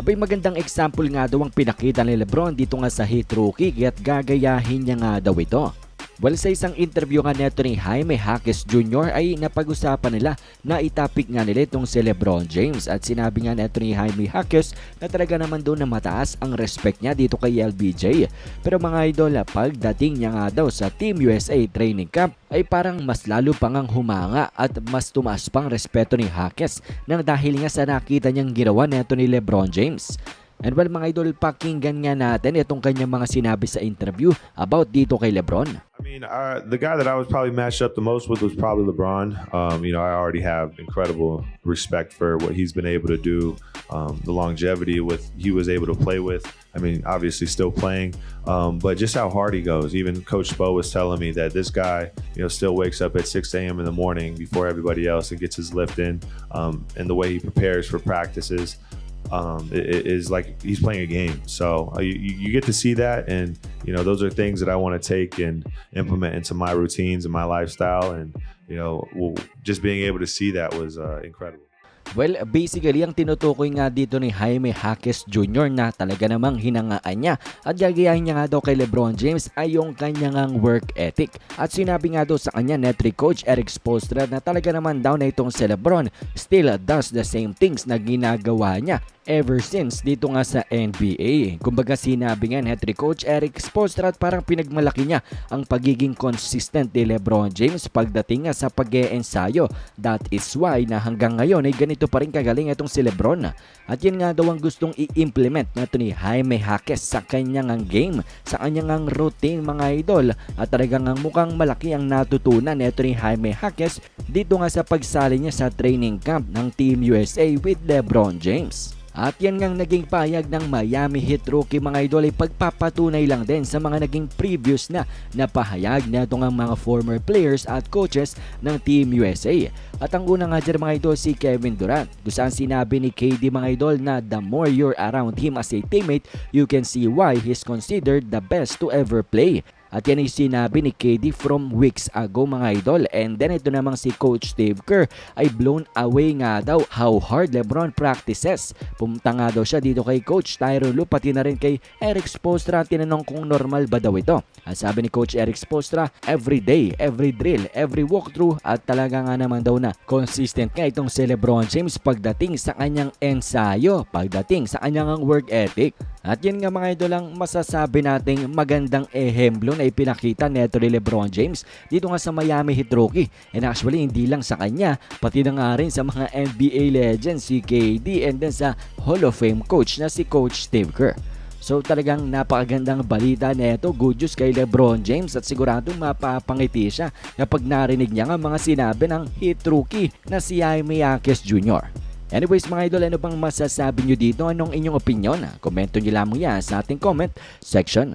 Abay magandang example nga daw ang pinakita ni Lebron dito nga sa hit rookie at gagayahin niya nga daw ito. Well, sa isang interview nga neto ni Jaime Jaquez Jr. ay napag-usapan nila na itapik nga nila itong si Lebron James at sinabi nga neto ni Jaime Jaquez na talaga naman doon na mataas ang respect niya dito kay LBJ. Pero mga idol, pagdating niya nga daw sa Team USA training camp ay parang mas lalo pang ang humanga at mas tumaas pang respeto ni Jaquez nang dahil nga sa nakita niyang ginawa neto ni Lebron James. And well mga idol, pakinggan nga natin itong kanyang mga sinabi sa interview about dito kay Lebron. I mean, uh, the guy that I was probably matched up the most with was probably LeBron. Um, you know, I already have incredible respect for what he's been able to do, um, the longevity with he was able to play with. I mean, obviously still playing, um, but just how hard he goes. Even Coach Spo was telling me that this guy, you know, still wakes up at 6 a.m. in the morning before everybody else and gets his lift in, um, and the way he prepares for practices um, is like he's playing a game. So uh, you, you get to see that, and you know those are things that I want to take and implement into my routines and my lifestyle. And you know, just being able to see that was uh, incredible. Well, basically, ang tinutukoy nga dito ni Jaime Jaquez Jr. na talaga namang hinangaan niya at gagayahin niya nga daw kay Lebron James ay yung kanyang ang work ethic. At sinabi nga daw sa kanya netry coach Eric Spoelstra na talaga naman daw na itong si Lebron still does the same things na ginagawa niya ever since dito nga sa NBA. Kumbaga sinabi nga head coach Eric Spoelstra at parang pinagmalaki niya ang pagiging consistent ni Lebron James pagdating nga sa pag ensayo That is why na hanggang ngayon ay ganito pa rin kagaling itong si Lebron. At yan nga daw ang gustong i-implement na ito ni Jaime Jaquez sa kanyang ang game, sa kanyang ang routine mga idol. At talagang ang mukhang malaki ang natutunan nito ni Jaime Jaquez dito nga sa pagsali niya sa training camp ng Team USA with Lebron James. At yan ngang naging payag ng Miami Heat rookie mga idol ay pagpapatunay lang din sa mga naging previous na napahayag na itong ang mga former players at coaches ng Team USA. At ang unang nga mga idol si Kevin Durant. Kung saan sinabi ni KD mga idol na the more you're around him as a teammate, you can see why he's considered the best to ever play. At yan ay sinabi ni KD from weeks ago mga idol. And then ito namang si Coach Steve Kerr ay blown away nga daw how hard Lebron practices. Pumunta nga daw siya dito kay Coach Tyron Lue pati na rin kay Eric Spoelstra tinanong kung normal ba daw ito. At sabi ni Coach Eric Spoelstra, every day, every drill, every walkthrough at talaga nga naman daw na consistent nga itong si Lebron James pagdating sa kanyang ensayo, pagdating sa kanyang work ethic. At yun nga mga idol ang masasabi nating magandang ehemplo na ipinakita neto ni Lebron James dito nga sa Miami Heat rookie. And actually hindi lang sa kanya, pati na nga rin sa mga NBA legends si KD and then sa Hall of Fame coach na si Coach Steve Kerr. So talagang napakagandang balita neto, good news kay Lebron James at siguradong mapapangiti siya kapag narinig niya nga mga sinabi ng hit rookie na si Jaime Jaquez Jr. Anyways mga idol, ano bang masasabi nyo dito? Anong inyong opinion? Komento nyo lamang yan sa ating comment section.